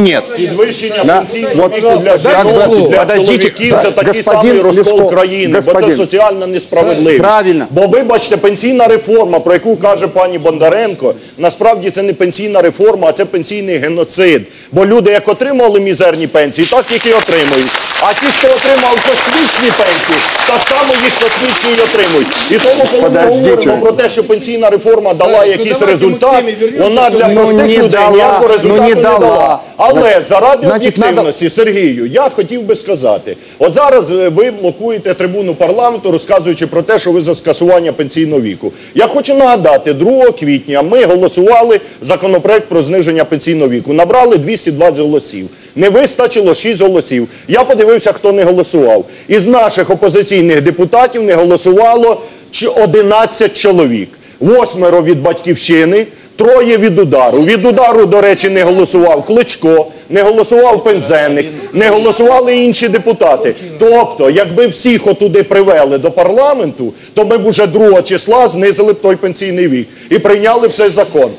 нет. Підвищення Да. пенсійного віку для бы, жінок, для подождите, чоловіків це такий господин самий розкол Ляшко, країни, бо це господин. соціальна несправедливість. Правильно. Бо вибачте, пенсійна реформа, про яку каже пані Бондаренко, насправді це не пенсійна реформа, а це пенсійний геноцид. Бо люди як отримували мізерні пенсії, так їх і отримують. А ті, хто отримав космічні пенсії, так само їх космічні і отримують. І тому, коли ми говоримо про те, що пенсійна реформа дала якийсь давайте результат, ми к темі вернемося. вона для Ну, простих не людей дала, ніякого ну, результату не не дала. дала. Але заради Значить, об'єктивності, Сергію, я хотів би сказати: от зараз е, ви блокуєте трибуну парламенту, розказуючи про те, що ви за скасування пенсійного віку. Я хочу нагадати, 2 квітня ми голосували законопроект про зниження пенсійного віку. Набрали 220 голосів. Не вистачило 6 голосів. Я подивився, хто не голосував. Із наших опозиційних депутатів не голосувало чи 11 чоловік. Восьмеро від батьківщини, троє від удару. Від удару, до речі, не голосував Кличко, не голосував Пензенник, не голосували інші депутати. Тобто, якби всіх отуди привели до парламенту, то ми б уже 2 числа знизили б той пенсійний вік і прийняли б цей закон.